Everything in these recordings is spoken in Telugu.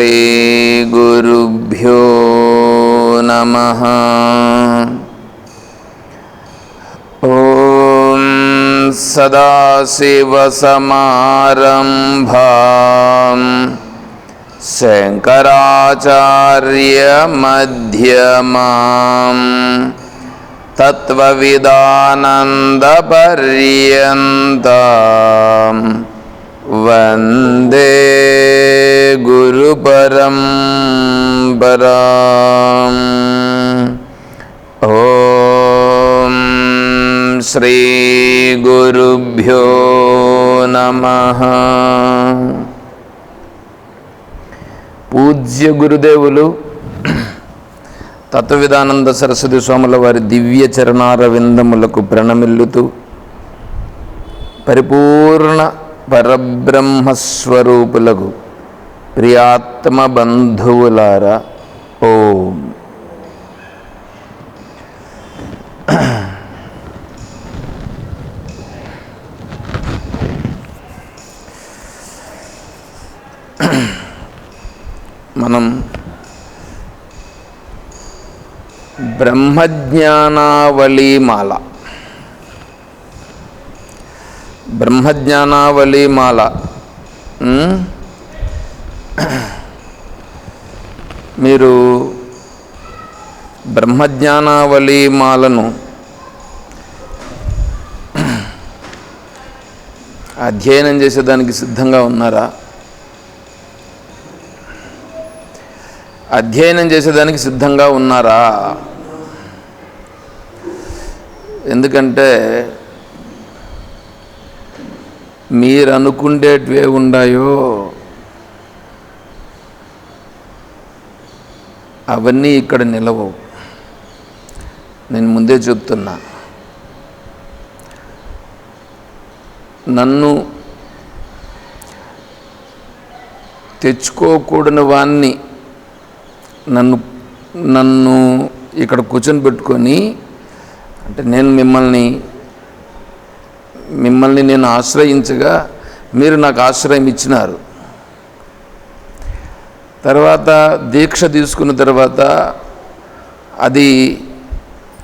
श्रीगुरुभ्यो नमः। ॐ सदाशिवसमारम्भाम्। शङ्कराचार्यमध्यमाम्। तत्त्वविदानन्दपर्यन्ताम् वन्दे गुरुपरं पराम् ॐ श्रीगुरुभ्यो नमः పూజ్య గురుదేవులు తత్వవిధానంద సరస్వతి స్వాముల వారి దివ్య చరణార విందములకు ప్రణమిల్లుతూ పరిపూర్ణ పరబ్రహ్మస్వరూపులకు ప్రియాత్మ బంధువులారా ఓం. మనం బ్రహ్మజ్ఞానావళిమాల బ్రహ్మజ్ఞానావళి మాల మీరు బ్రహ్మజ్ఞానావళిమాలను అధ్యయనం చేసేదానికి సిద్ధంగా ఉన్నారా? అధ్యయనం చేసేదానికి సిద్ధంగా ఉన్నారా? ఎందుకంటే మీరు అనుకుండేటివే ఉన్నాయో అవన్నీ ఇక్కడ నిలవవు. నేను ముందే చెప్తున్నా. నన్ను తెచ్చుకోకూడని వాణ్ణి నన్ను నన్ను ఇక్కడ కూర్చొని పెట్టుకొని అంటే నేను మిమ్మల్ని మిమ్మల్ని నేను ఆశ్రయించగా మీరు నాకు ఆశ్రయం ఇచ్చినారు. తర్వాత దీక్ష తీసుకున్న తర్వాత అది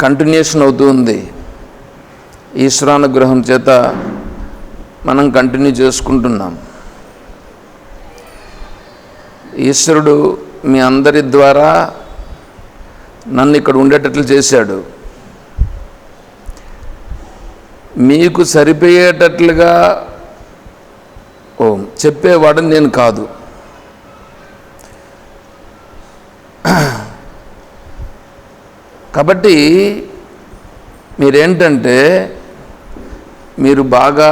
కంటిన్యూషన్ అవుతుంది ఈశ్వరానుగ్రహం చేత మనం కంటిన్యూ చేసుకుంటున్నాం. ఈశ్వరుడు మీ అందరి ద్వారా నన్ను ఇక్కడ ఉండేటట్లు చేశాడు. మీకు సరిపోయేటట్లుగా ఓ చెప్పేవాడని నేను కాదు. కాబట్టి మీరేంటంటే మీరు బాగా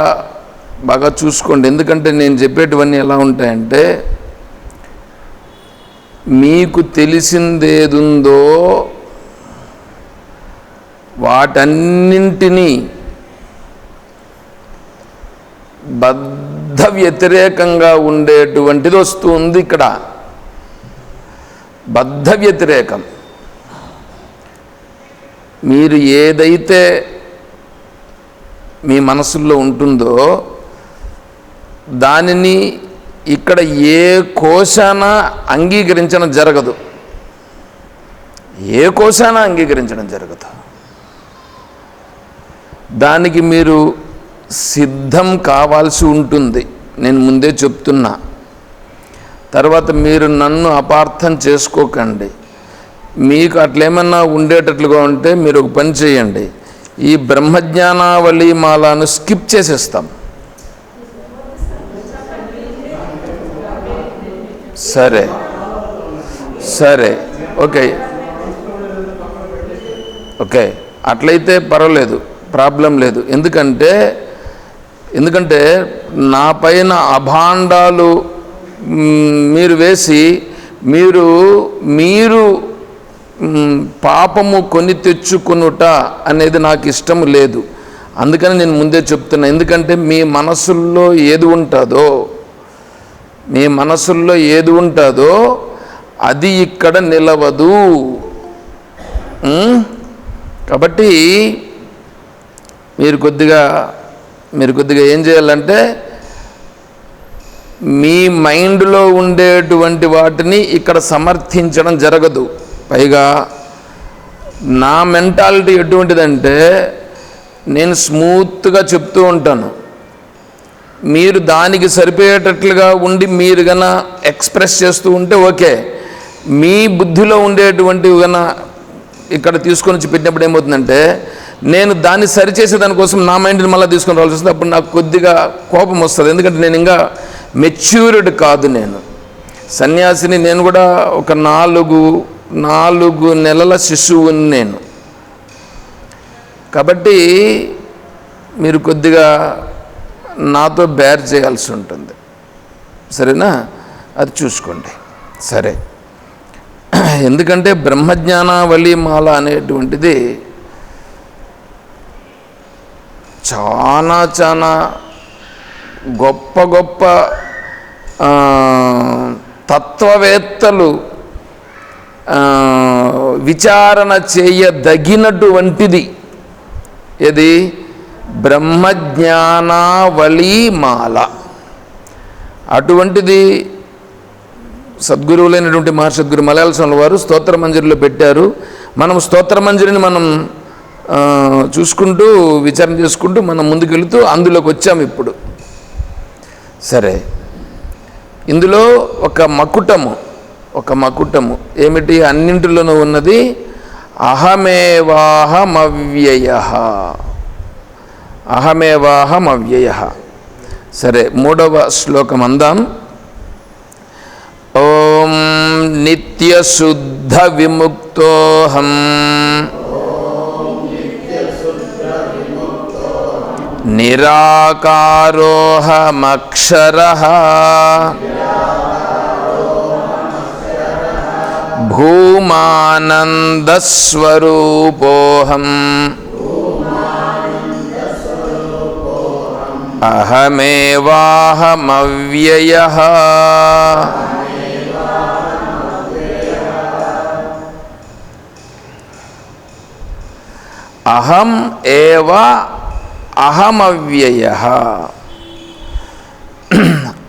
బాగా చూసుకోండి. ఎందుకంటే నేను చెప్పేటివన్నీ ఎలా ఉంటాయంటే మీకు తెలిసిందేదుందో వాటన్నింటినీ బద్ధ వ్యతిరేకంగా ఉండేటువంటిది వస్తుంది ఇక్కడ. బద్ధ వ్యతిరేకం మీరు ఏదైతే మీ మనసుల్లో ఉంటుందో దానిని ఇక్కడ ఏ కోశాన అంగీకరించడం జరగదు. ఏ కోశాన అంగీకరించడం జరగదు. దానికి మీరు సిద్ధం కావాల్సి ఉంటుంది. నేను ముందే చెప్తున్నా. తర్వాత మీరు నన్ను అపార్థం చేసుకోకండి. మీకు అట్లేమన్నా ఉండేటట్లుగా ఉంటే మీరు ఒక పని చేయండి. ఈ బ్రహ్మజ్ఞానావళి మాలను స్కిప్ చేసేస్తాం. సరే. సరే. ఓకే. ఓకే. అట్లయితే పర్వాలేదు. ప్రాబ్లం లేదు. ఎందుకంటే ఎందుకంటే నా పైన అభాండాలు మీరు వేసి మీరు మీరు పాపము కొని తెచ్చుకొనుట అనేది నాకు ఇష్టం లేదు. అందుకని నేను ముందే చెప్తున్నా ఎందుకంటే మీ మనసుల్లో ఏది ఉంటుందో మీ మనసుల్లో ఏది ఉంటుందో అది ఇక్కడ నిలవదు. కాబట్టి మీరు కొద్దిగా మీరు కొద్దిగా ఏం చేయాలంటే మీ మైండ్లో ఉండేటువంటి వాటిని ఇక్కడ సమర్థించడం జరగదు. పైగా నా మెంటాలిటీ ఎటువంటిదంటే నేను స్మూత్గా చెప్తూ ఉంటాను. మీరు దానికి సరిపోయేటట్లుగా ఉండి మీరు గన ఎక్స్ప్రెస్ చేస్తూ ఉంటే ఓకే. మీ బుద్ధిలో ఉండేటువంటివి గన ఇక్కడ తీసుకొని వచ్చి పెట్టినప్పుడు ఏమవుతుందంటే నేను దాన్ని సరిచేసే దానికోసం నా మైండ్ని మళ్ళీ తీసుకుని రావాల్సి వస్తుంది. అప్పుడు నాకు కొద్దిగా కోపం వస్తుంది. ఎందుకంటే నేను ఇంకా మెచ్యూర్డ్ కాదు నేను. సన్యాసిని నేను కూడా ఒక నాలుగు నాలుగు నెలల శిశువుని నేను. కాబట్టి మీరు కొద్దిగా నాతో బేర్ చేయాల్సి ఉంటుంది. సరేనా? అది చూసుకోండి. సరే. ఎందుకంటే బ్రహ్మజ్ఞానావళి మాల అనేటువంటిది చాలా చాలా గొప్ప గొప్ప తత్వవేత్తలు విచారణ చేయదగినటువంటిది. ఇది బ్రహ్మజ్ఞానావళి మాల. అటువంటిది సద్గురువులైనటువంటి మహర్షద్గురు మలయాళ స్వామి వారు స్తోత్ర మంజరిలో పెట్టారు. మనం స్తోత్ర మంజరిని మనం చూసుకుంటూ విచారణ చేసుకుంటూ మనం ముందుకెళ్తూ అందులోకి వచ్చాము ఇప్పుడు. సరే. ఇందులో ఒక మకుటము ఒక మకుటము. ఏమిటి? అన్నింటిలోనూ ఉన్నది అహమేవాహమవ్యయ. అహమేవాహమవ్యయ. సరే మూడవ శ్లోకం అందాం. ఓం నిత్యశుద్ధ విముక్తోహం. निराकारोऽहमक्षरः भूमानन्दस्वरूपोऽहम्। अहमेवाहमव्ययः। अहम् एव అహమవ్యయ.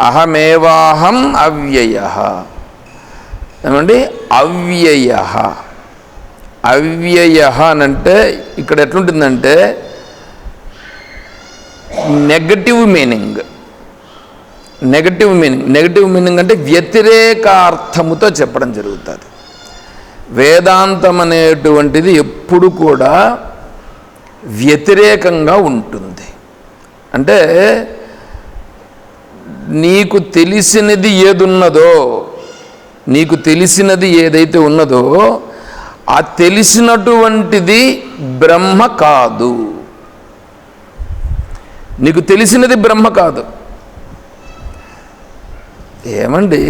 అహమేవాహం అవ్యయ. ఏమండి? అవ్యయ. అవ్యయ అనంటే ఇక్కడ ఎట్లుంటుందంటే negative meaning. Negative meaning. Negative meaning అంటే వ్యతిరేకార్థముతో చెప్పడం జరుగుతుంది. వేదాంతం అనేటువంటిది ఎప్పుడు కూడా వ్యతిరేకంగా ఉంటుంది. అంటే నీకు తెలిసినది ఏదున్నదో నీకు తెలిసినది ఏదైతే ఉన్నదో ఆ తెలిసినటువంటిది బ్రహ్మ కాదు. నీకు తెలిసినది బ్రహ్మ కాదు. ఏమండి?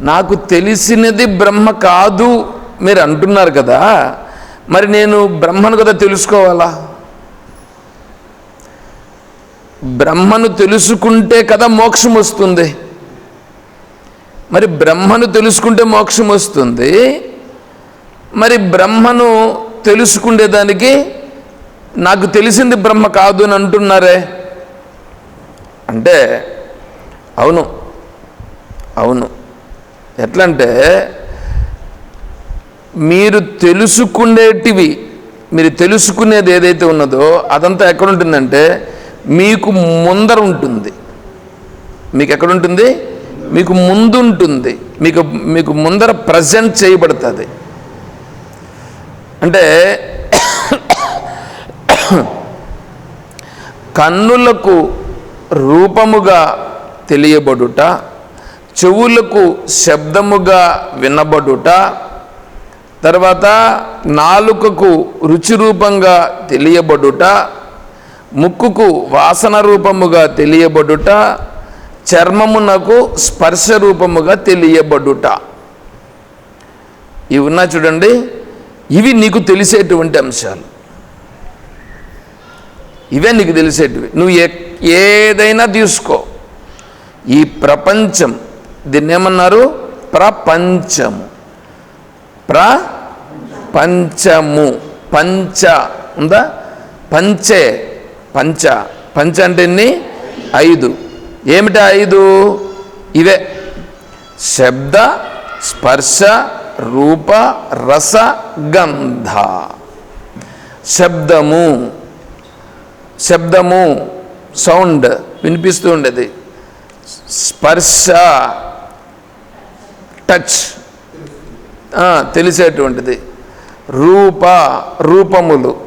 నాకు తెలిసినది బ్రహ్మ కాదు మీరు అంటున్నారు కదా. మరి నేను బ్రహ్మను కదా తెలుసుకోవాలా? బ్రహ్మను తెలుసుకుంటే కదా మోక్షం వస్తుంది. మరి బ్రహ్మను తెలుసుకుంటే మోక్షం వస్తుంది. మరి బ్రహ్మను తెలుసుకునేదానికి నాకు తెలిసింది బ్రహ్మ కాదు అని అంటున్నారే? అంటే అవును అవును. ఎట్లంటే మీరు తెలుసుకునేటివి మీరు తెలుసుకునేది ఏదైతే ఉన్నదో అదంతా ఎక్కడ ఉంటుందంటే మీకు ముందర ఉంటుంది మీకు ఎక్కడ ఉంటుంది మీకు ముందుంటుంది. మీకు మీకు ముందర ప్రజెంట్ చేయబడుతుంది. అంటే కన్నులకు రూపముగా తెలియబడుట చెవులకు శబ్దముగా వినబడుట తర్వాత నాలుకకు రుచి రూపంగా తెలియబడుట ముక్కుకు వాసన రూపముగా తెలియబడుట చర్మమునకు స్పర్శ రూపముగా తెలియబడుట. ఇవి ఉన్నా చూడండి ఇవి నీకు తెలిసేటువంటి అంశాలు. ఇవే నీకు తెలిసేటివి. నువ్వు ఏ ఏదైనా తీసుకో. ఈ ప్రపంచం దీన్ని ఏమన్నారు? ప్రపంచము పంచము. పంచ ఉందా? పంచే. పంచ. పంచ అంటే ఎన్ని? ఐదు. ఏమిటి ఐదు? ఇవే. శబ్ద స్పర్శ రూప రస గంధ. శబ్దము. శబ్దము. సౌండ్. వినిపిస్తూ ఉండేది. స్పర్శ. టచ్. తెలిసేటువంటిది. రూప రూపములు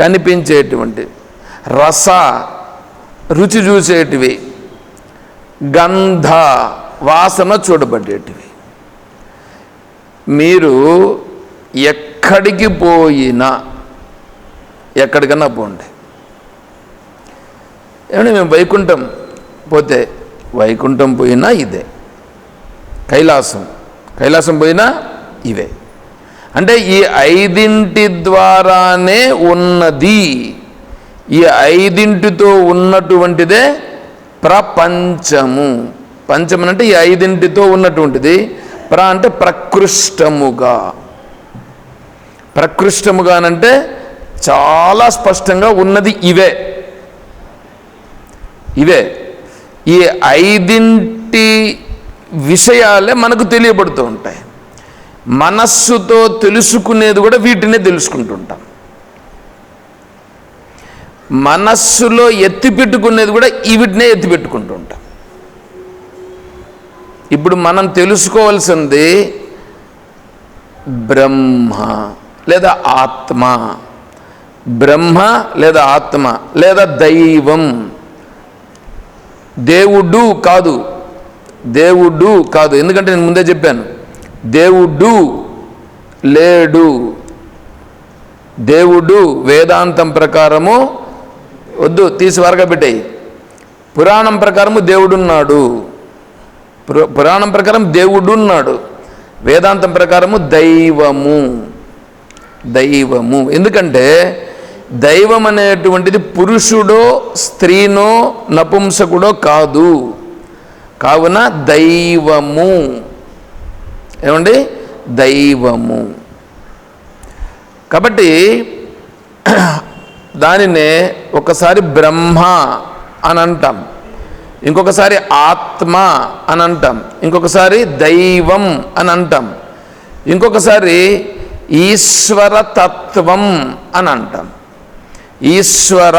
కనిపించేటువంటి రస రుచి చూసేటివి గంధ వాసన చూడబడేటివి. మీరు ఎక్కడికి పోయినా ఎక్కడికన్నా పోండి. ఏమంటే మేము వైకుంఠం పోతే వైకుంఠం పోయినా ఇదే. కైలాసం. కైలాసం పోయినా ఇవే. అంటే ఈ ఐదింటి ద్వారానే ఉన్నది. ఈ ఐదింటితో ఉన్నటువంటిదే ప్రపంచము. పంచమం అంటే ఈ ఐదింటితో ఉన్నటువంటిది. ప్ర అంటే ప్రకృష్టముగా. ప్రకృష్టముగానంటే చాలా స్పష్టంగా ఉన్నది ఇవే. ఇవే. ఈ ఐదింటి విషయాలే మనకు తెలియబడుతూ ఉంటాయి. మనస్సుతో తెలుసుకునేది కూడా వీటినే తెలుసుకుంటుంటాం. మనస్సులో ఎత్తిపెట్టుకునేది కూడా వీటినే ఎత్తిపెట్టుకుంటుంటాం ఉంటాం ఇప్పుడు మనం తెలుసుకోవాల్సింది బ్రహ్మ లేదా ఆత్మ. బ్రహ్మ లేదా ఆత్మ లేదా దైవం. దేవుడు కాదు. దేవుడు కాదు. ఎందుకంటే నేను ముందే చెప్పాను దేవుడు లేడు. దేవుడు వేదాంతం ప్రకారము వద్దు తీసి వరగబెట్టాయి. పురాణం ప్రకారము దేవుడున్నాడు. పుర- పురాణం ప్రకారం దేవుడు ఉన్నాడు వేదాంతం ప్రకారము దైవము. దైవము. ఎందుకంటే దైవం అనేటువంటిది పురుషుడో స్త్రీనో నపుంసకుడో కాదు. కావున దైవము. ఏమండి? దైవము. కాబట్టి దానినే ఒకసారి బ్రహ్మ అని అంటాం ఇంకొకసారి ఆత్మ అని అంటాం ఇంకొకసారి దైవం అని అంటాం ఇంకొకసారి ఈశ్వర తత్వం అని అంటాం ఈశ్వర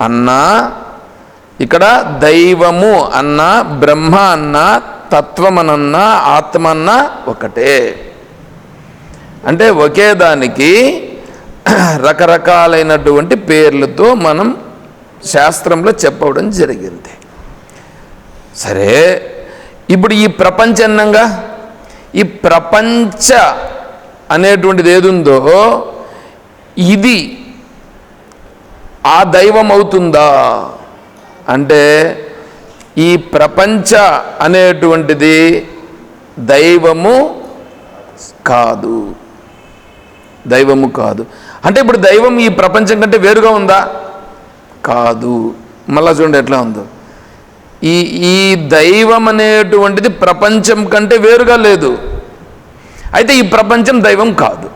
అన్నా ఇక్కడ దైవము అన్న బ్రహ్మ అన్న తత్వమనన్న ఆత్మన్న ఒకటే. అంటే ఒకే దానికి రకరకాలైనటువంటి పేర్లతో మనం శాస్త్రంలో చెప్పడం జరిగింది. సరే ఇప్పుడు ఈ ప్రపంచన్నంగా ఈ ప్రపంచ అనేటువంటిది ఏదుందో ఇది ఆ దైవం అవుతుందా అంటే ఈ ప్రపంచ అనేటువంటిది దైవము కాదు. దైవము కాదు. అంటే ఇప్పుడు దైవం ఈ ప్రపంచం కంటే వేరుగా ఉందా? కాదు. మళ్ళా చూడండి ఎట్లా ఉందో. ఈ ఈ దైవం అనేటువంటిది ప్రపంచం కంటే వేరుగా లేదు. అయితే ఈ ప్రపంచం దైవం కాదు.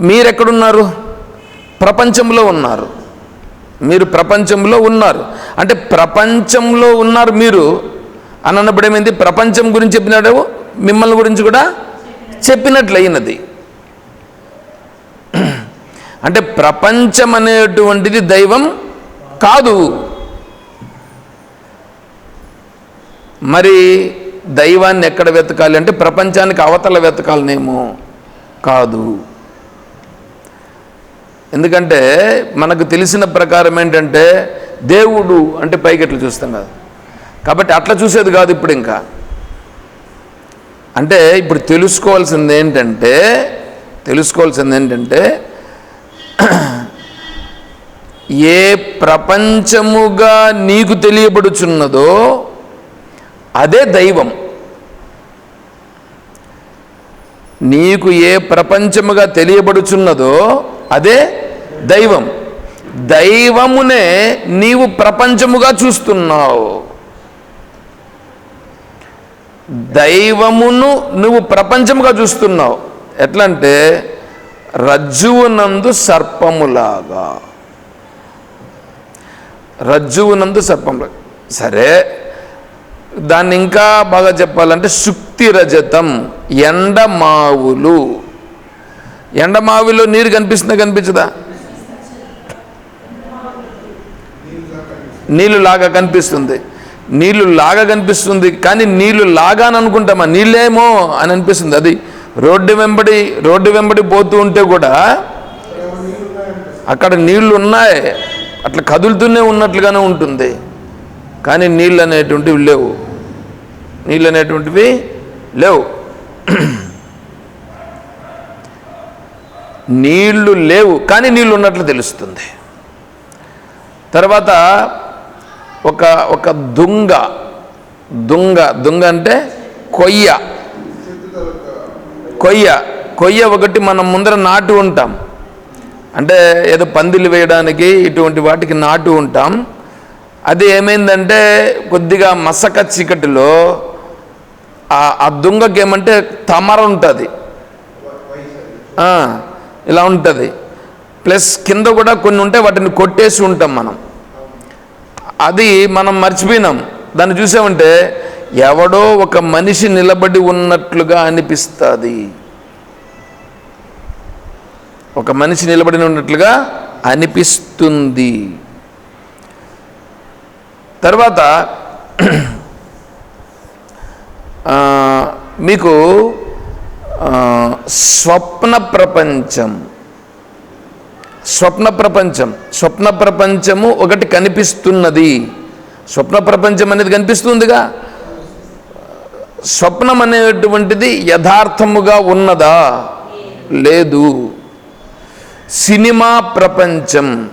మీరెక్కడున్నారు? ప్రపంచంలో ఉన్నారు. మీరు ప్రపంచంలో ఉన్నారు. అంటే ప్రపంచంలో ఉన్నారు మీరు. అని అన్నప్పుడు ఏమైంది? ప్రపంచం గురించి చెప్పినాడు మిమ్మల్ని గురించి కూడా చెప్పినట్లయినది. అంటే ప్రపంచం అనేటువంటిది దైవం కాదు. మరి దైవాన్ని ఎక్కడ వెతకాలి? అంటే ప్రపంచానికి అవతల వెతకాలనేమో కాదు. ఎందుకంటే మనకు తెలిసిన ప్రకారం ఏంటంటే దేవుడు అంటే పైకి ఎట్లా చూస్తాం కదా. కాబట్టి అట్లా చూసేది కాదు ఇప్పుడు ఇంకా. అంటే ఇప్పుడు తెలుసుకోవాల్సింది ఏంటంటే తెలుసుకోవాల్సింది ఏంటంటే ఏ ప్రపంచముగా నీకు తెలియబడుచున్నదో అదే దైవం. నీకు ఏ ప్రపంచముగా తెలియబడుచున్నదో అదే దైవం. దైవమునే నీవు ప్రపంచముగా చూస్తున్నావు. దైవమును నువ్వు ప్రపంచముగా చూస్తున్నావు. ఎట్లా అంటే రజ్జువునందు సర్పములాగా. రజ్జువునందు సర్పములాగా సరే దాన్ని ఇంకా బాగా చెప్పాలంటే శుక్తి రజతం ఎండమావులు. ఎండమావిలో నీరు కనిపిస్తుందా కనిపించదా? నీళ్ళు లాగా కనిపిస్తుంది. నీళ్ళు లాగా కనిపిస్తుంది కానీ నీళ్ళు లాగా అని అనుకుంటామా? నీళ్ళేమో అని అనిపిస్తుంది. అది రోడ్డు వెంబడి రోడ్డు వెంబడి పోతూ ఉంటే కూడా అక్కడ నీళ్ళు ఉన్నాయి అట్లా కదులుతూనే ఉన్నట్లుగానే ఉంటుంది. కానీ నీళ్ళు అనేటువంటివి లేవు. నీళ్ళు అనేటువంటివి లేవు. నీళ్ళు లేవు కానీ నీళ్ళు ఉన్నట్లు తెలుస్తుంది. తర్వాత ఒక ఒక దుంగ దుంగ దుంగ అంటే కొయ్య. కొయ్య కొయ్య ఒకటి మనం ముందర నాటు ఉంటాం. అంటే ఏదో పందిలు వేయడానికి ఇటువంటి వాటికి నాటు ఉంటాం. అది ఏమైందంటే కొద్దిగా మసక చీకటిలో ఆ- ఆ దుంగకి ఏమంటే తమర ఉంటుంది. ఇలా ఉంటుంది. ప్లస్ కింద కూడా కొన్ని ఉంటే వాటిని కొట్టేసి ఉంటాం మనం. అది మనం మర్చిపోయినాం. దాన్ని చూసామంటే ఎవడో ఒక మనిషి నిలబడి ఉన్నట్లుగా అనిపిస్తుంది. ఒక మనిషి నిలబడి ఉన్నట్లుగా అనిపిస్తుంది. తర్వాత మీకు స్వప్న ప్రపంచం. స్వప్న ప్రపంచం. స్వప్న ప్రపంచము ఒకటి కనిపిస్తున్నది. స్వప్న ప్రపంచం అనేది కనిపిస్తుందిగా? స్వప్నం అనేటువంటిది యథార్థముగా ఉన్నదా? లేదు. సినిమా ప్రపంచం.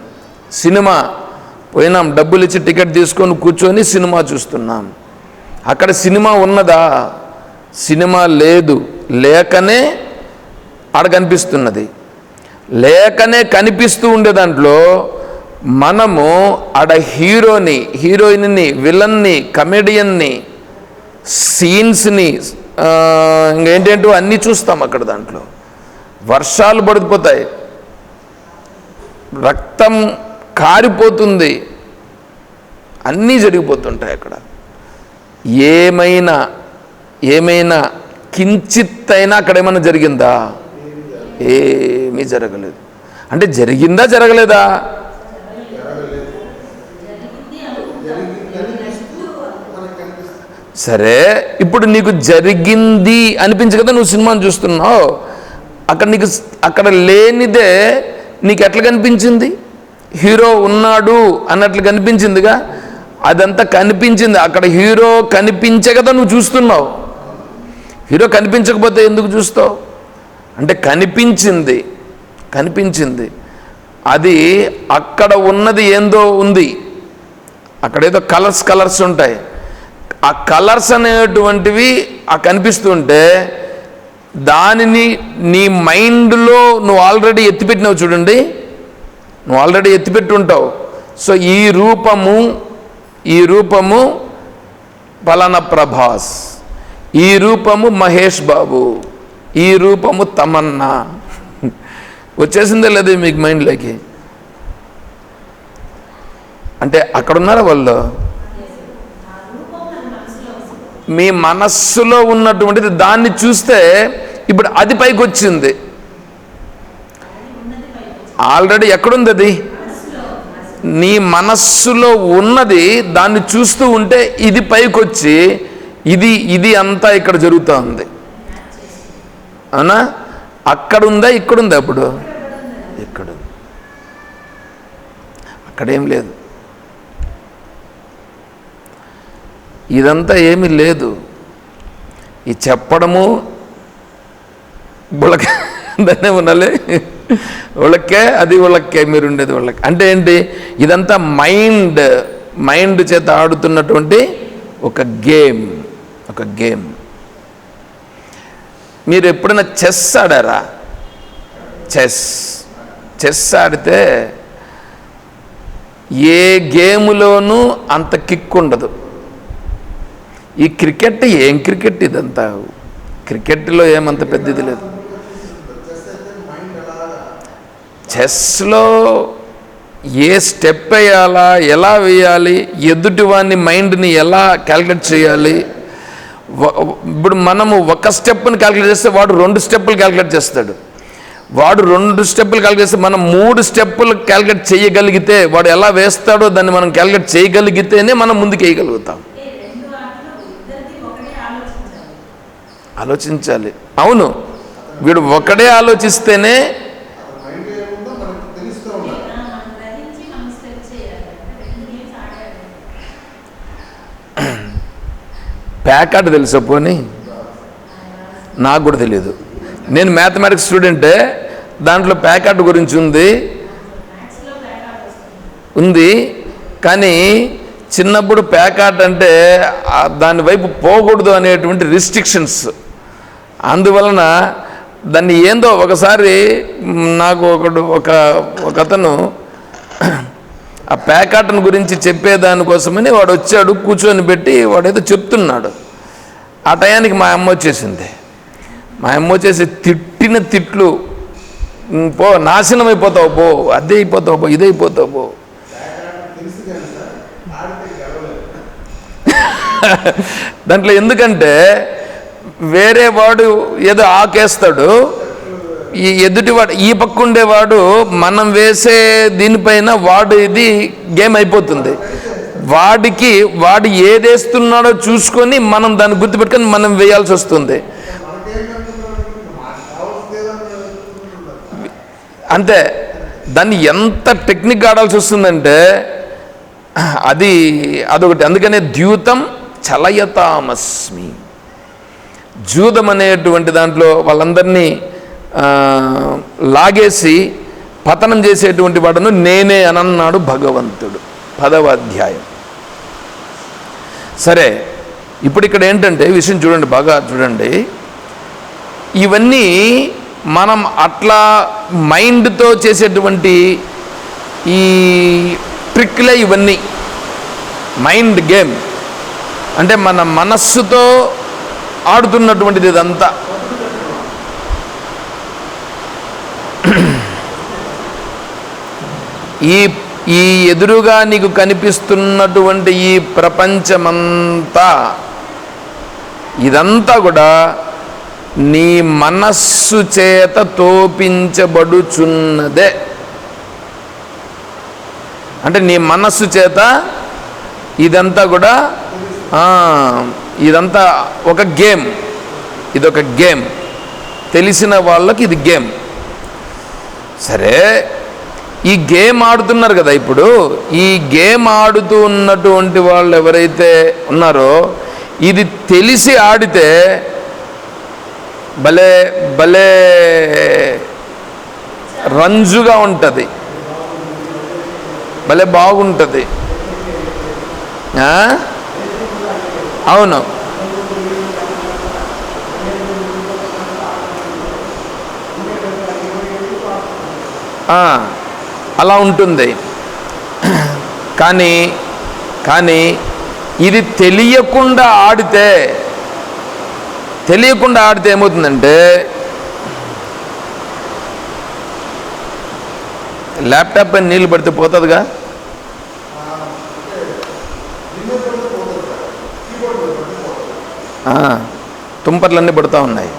సినిమా పోయినాం డబ్బులు ఇచ్చి టికెట్ తీసుకొని కూర్చొని సినిమా చూస్తున్నాం. అక్కడ సినిమా ఉన్నదా? సినిమా లేదు. లేకనే ఆడ కనిపిస్తున్నది లేకనే కనిపిస్తూ ఉండే దాంట్లో మనము ఆడ హీరోని హీరోయిన్ని విలన్ని కమెడియన్ని సీన్స్ని ఇంకేంటేంటో అన్నీ చూస్తాం అక్కడ దాంట్లో. వర్షాలు పడిపోతాయి. రక్తం కారిపోతుంది. అన్నీ జరిగిపోతుంటాయి అక్కడ. ఏమైనా ఏమైనా కించిత్ అయినా అక్కడ ఏమైనా జరిగిందా? ఏమీ జరగలేదు. అంటే జరిగిందా జరగలేదా? సరే ఇప్పుడు నీకు జరిగింది అనిపించు కదా నువ్వు సినిమాను చూస్తున్నావు. అక్కడ నీకు అక్కడ లేనిదే నీకు ఎట్లా కనిపించింది? హీరో ఉన్నాడు అన్నట్లు కనిపించిందిగా? అదంతా కనిపించింది. అక్కడ హీరో కనిపించే కదా నువ్వు చూస్తున్నావు. హీరో కనిపించకపోతే ఎందుకు చూస్తావు? అంటే కనిపించింది కనిపించింది. అది అక్కడ ఉన్నది ఏందో ఉంది. అక్కడ ఏదో కలర్స్ కలర్స్ ఉంటాయి. ఆ కలర్స్ అనేటువంటివి ఆ కనిపిస్తుంటే దానిని నీ మైండ్లో నువ్వు ఆల్రెడీ ఎత్తిపెట్టినావు చూడండి. నువ్వు ఆల్రెడీ ఎత్తిపెట్టి ఉంటావు సో ఈ రూపము ఈ రూపము పలానా ప్రభాస్. ఈ రూపము మహేష్ బాబు ఈ రూపము తమన్నా. వచ్చేసిందే లేదు మీకు మైండ్లోకి అంటే అక్కడ ఉన్నారా వాళ్ళు? మీ మనస్సులో ఉన్నటువంటిది దాన్ని చూస్తే ఇప్పుడు అది పైకి వచ్చింది. ఆల్రెడీ ఎక్కడుంది అది? నీ మనస్సులో ఉన్నది దాన్ని చూస్తూ ఉంటే ఇది పైకొచ్చి ఇది ఇది అంతా ఇక్కడ జరుగుతూ ఉంది అవునా? అక్కడుందా ఇక్కడుందా అప్పుడు? ఇక్కడ అక్కడేం లేదు. ఇదంతా ఏమీ లేదు. ఈ చెప్పడము ఉళ్ళకే దాన్ని ఉండాలి. ఉళ్ళకే అది ఉళ్ళకే మీరు ఉండేది ఉళ్ళకే అంటే ఏంటి? ఇదంతా మైండ్ మైండ్ చేత ఆడుతున్నటువంటి ఒక గేమ్. ఒక గేమ్. మీరు ఎప్పుడైనా చెస్ ఆడారా? చెస్. చెస్ ఆడితే ఏ గేములోనూ అంత కిక్ ఉండదు. ఈ క్రికెట్ ఏం క్రికెట్ ఇదంతా? క్రికెట్లో ఏమంత పెద్దది లేదు. చెస్లో ఏ స్టెప్ వేయాలా? ఎలా వేయాలి? ఎదుటివాన్ని మైండ్ని ఎలా క్యాల్కులేట్ చేయాలి? ఇప్పుడు మనము ఒక స్టెప్ని క్యాలిక్యులేట్ చేస్తే వాడు రెండు స్టెప్పులు క్యాలిక్యులేట్ చేస్తాడు. వాడు రెండు స్టెప్పులు క్యాలిక్యులేట్ చేస్తే మనం మూడు స్టెప్పులు క్యాలిక్యులేట్ చేయగలిగితే వాడు ఎలా వేస్తాడో దాన్ని మనం క్యాలిక్యులేట్ చేయగలిగితేనే మనం ముందుకు వేయగలుగుతాం. ఆలోచించాలి. అవును. వీడు ఒకడే ఆలోచిస్తేనే ప్యాకాట్ తెలుసా పోనీ? నాకు కూడా తెలియదు నేను మ్యాథమెటిక్స్ స్టూడెంటే దాంట్లో ప్యాకాట్ గురించి ఉంది. ఉంది. కానీ చిన్నప్పుడు ప్యాకాట్ అంటే దాని వైపు పోకూడదు అనేటువంటి రిస్ట్రిక్షన్స్ అందువలన దాన్ని ఏందో ఒకసారి నాకు ఒకడు ఒక ఒక అతను ఆ ప్యాకాటన్ గురించి చెప్పేదానికోసమని వాడు వచ్చాడు కూర్చొని పెట్టి వాడు ఏదో చెప్తున్నాడు. ఆ టయానికి మా అమ్మ వచ్చేసింది. మా అమ్మ వచ్చేసి తిట్టిన తిట్లు పో నాశనం అయిపోతావు పో అదే అయిపోతావు పో ఇదైపోతావు పో. దాంట్లో ఎందుకంటే వేరే వాడు ఏదో ఆకేస్తాడు ఈ ఎదుటివాడు ఈ పక్క ఉండేవాడు మనం వేసే దీనిపైన వాడు ఇది గేమ్ అయిపోతుంది. వాడికి వాడు ఏదేస్తున్నాడో చూసుకొని మనం దాన్ని గుర్తుపెట్టుకొని మనం వేయాల్సి వస్తుంది. అంతే దాన్ని ఎంత టెక్నిక్ ఆడాల్సి వస్తుందంటే అది అదొకటి. అందుకనే ద్యూతం చలయతామస్మి. జూదం అనేటువంటి దాంట్లో వాళ్ళందరినీ లాగేసి పతనం చేసేటువంటి వాడును నేనే అనన్నాడు భగవంతుడు. పదవ అధ్యాయం. సరే ఇప్పుడు ఇక్కడ ఏంటంటే విషయం చూడండి బాగా చూడండి. ఇవన్నీ మనం అట్లా మైండ్తో చేసేటువంటి ఈ ట్రిక్లే ఇవన్నీ. Mind game. అంటే మన మనస్సుతో ఆడుతున్నటువంటిది ఇదంతా. ఈ ఈ ఎదురుగా నీకు కనిపిస్తున్నటువంటి ఈ ప్రపంచమంతా ఇదంతా కూడా నీ మనస్సు చేత తోపించబడుచున్నదే. అంటే నీ మనస్సు చేత ఇదంతా కూడా ఇదంతా ఒక గేమ్. ఇదొక గేమ్. తెలిసిన వాళ్ళకి ఇది గేమ్. సరే ఈ గేమ్ ఆడుతున్నారు కదా ఇప్పుడు. ఈ గేమ్ ఆడుతూ ఉన్నటువంటి వాళ్ళు ఎవరైతే ఉన్నారో ఇది తెలిసి ఆడితే భలే భలే రంజుగా ఉంటుంది. భలే బాగుంటుంది. అవును. ఆ, అలా ఉంటుంది. కానీ కానీ ఇది తెలియకుండా ఆడితే తెలియకుండా ఆడితే ఏమవుతుందంటే ల్యాప్టాప్ పైన నీళ్ళు పడితే పోతుందిగా? తుంపర్లన్నీ పడుతూ ఉన్నాయి.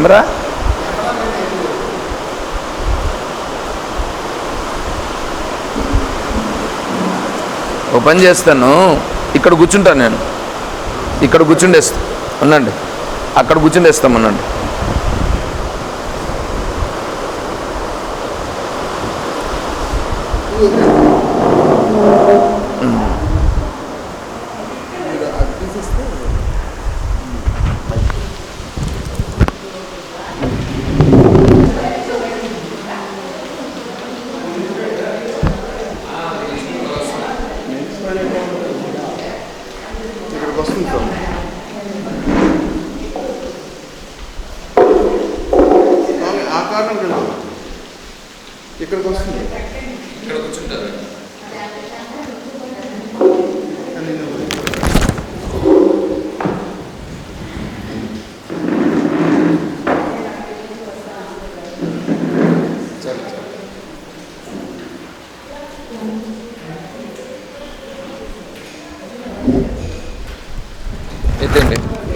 కెమెరా? ఓ పని చేస్తాను. ఇక్కడ కూర్చుంటాను నేను. ఇక్కడ కూర్చుండేస్తా. ఉండండి. అక్కడ కూర్చుండేస్తాం అనండి ఇక్కడికి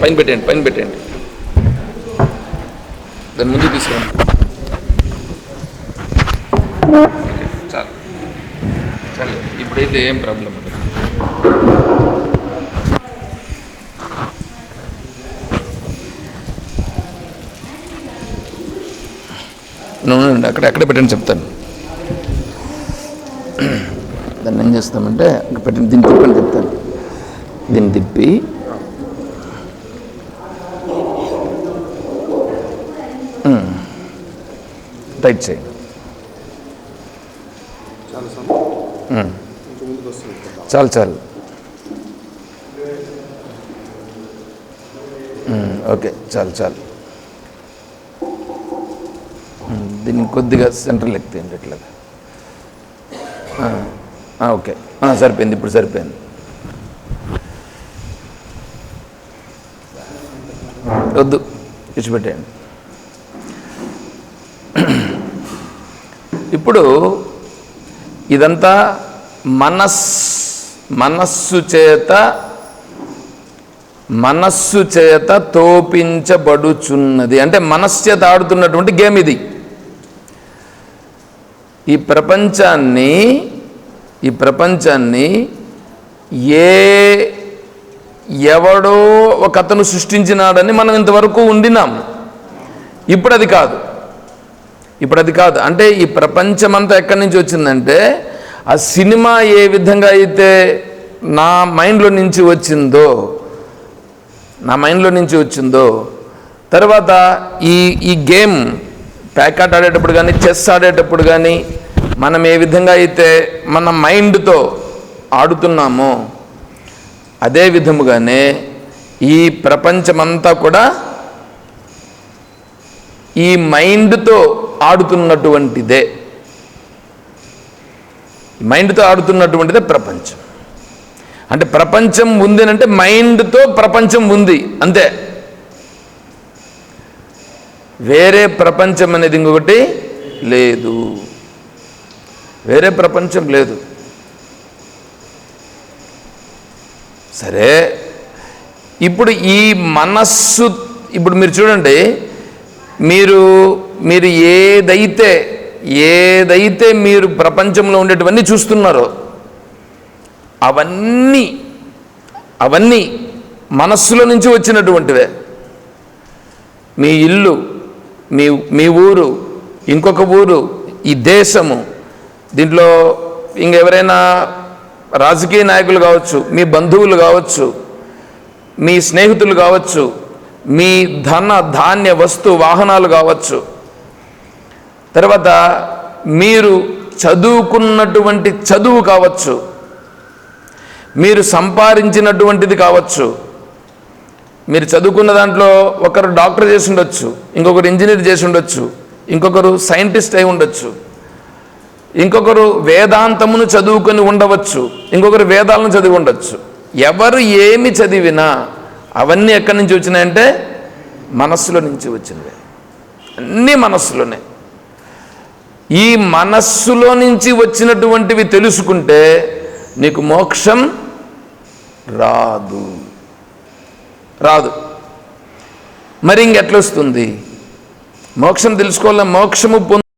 పైన పెట్టండి పైన పెట్టండి దాని ముందు తీసుకోండి చాలు. చాలు. ఇప్పుడైతే ఏం ప్రాబ్లం ఉండదు నూనె అక్కడ ఎక్కడ పెట్టండి చెప్తాను. దాన్ని ఏం చేస్తామంటే అక్కడ పెట్టండి దీన్ని తిప్పని చెప్తాను. దీన్ని తిప్పి టైట్ చేయండి చాలా చాలు ఓకే చాలు చాలు. దీన్ని కొద్దిగా సెంట్రల్ ఆ, ఆ, ఓకే. సరిపోయింది ఇప్పుడు సరిపోయింది. వద్దు విడిచిపెట్టేయండి ఇప్పుడు ఇదంతా మనస్ మనస్సు చేత మనస్సు చేత తోపించబడుచున్నది. అంటే మనస్సు చేత ఆడుతున్నటువంటి గేమ్ ఇది. ఈ ప్రపంచాన్ని ఈ ప్రపంచాన్ని ఏ ఎవడో ఒక అతను సృష్టించినాడని మనం ఇంతవరకు ఉండినాం. ఇప్పుడు అది కాదు. ఇప్పుడు అది కాదు. అంటే ఈ ప్రపంచమంతా ఎక్కడి నుంచి వచ్చిందంటే ఆ సినిమా ఏ విధంగా అయితే నా మైండ్లో నుంచి వచ్చిందో నా మైండ్లో నుంచి వచ్చిందో తర్వాత ఈ ఈ గేమ్ ప్యాకెట్ ఆడేటప్పుడు కానీ చెస్ ఆడేటప్పుడు కానీ మనం ఏ విధంగా అయితే మన మైండ్తో ఆడుతున్నామో అదే విధముగానే ఈ ప్రపంచమంతా కూడా ఈ మైండ్తో ఆడుతున్నటువంటిదే. మైండ్తో ఆడుతున్నటువంటిదే ప్రపంచం. అంటే ప్రపంచం ఉంది అంటే మైండ్తో ప్రపంచం ఉంది అంతే. వేరే ప్రపంచం అనేది ఇంకొకటి లేదు. వేరే ప్రపంచం లేదు. సరే. ఇప్పుడు ఈ మనస్సు ఇప్పుడు మీరు చూడండి మీరు మీరు ఏదైతే ఏదైతే మీరు ప్రపంచంలో ఉండేటివన్నీ చూస్తున్నారో అవన్నీ అవన్నీ మనస్సులో నుంచి వచ్చినటువంటివే. మీ ఇల్లు మీ మీ ఊరు ఇంకొక ఊరు ఈ దేశము దీంట్లో ఇంకెవరైనా రాజకీయ నాయకులు కావచ్చు మీ బంధువులు కావచ్చు మీ స్నేహితులు కావచ్చు మీ ధన ధాన్య వస్తు వాహనాలు కావచ్చు. తర్వాత మీరు చదువుకున్నటువంటి చదువు కావచ్చు. మీరు సంపాదించినటువంటిది కావచ్చు. మీరు చదువుకున్న దాంట్లో ఒకరు డాక్టర్ చేసి ఉండొచ్చు ఇంకొకరు ఇంజనీర్ చేసి ఉండొచ్చు ఇంకొకరు సైంటిస్ట్ అయి ఉండొచ్చు. ఇంకొకరు వేదాంతమును చదువుకొని ఉండవచ్చు ఇంకొకరు వేదాలను చదివి ఉండొచ్చు. ఎవరు ఏమి చదివినా అవన్నీ ఎక్కడి నుంచి వచ్చినాయంటే మనస్సులో నుంచి వచ్చినవి. అన్నీ మనస్సులోనే. ఈ మనస్సులో నుంచి వచ్చినటువంటివి తెలుసుకుంటే నీకు మోక్షం రాదు. రాదు. మరి ఇంకెట్లొస్తుంది? మోక్షం తెలుసుకోవాల మోక్షము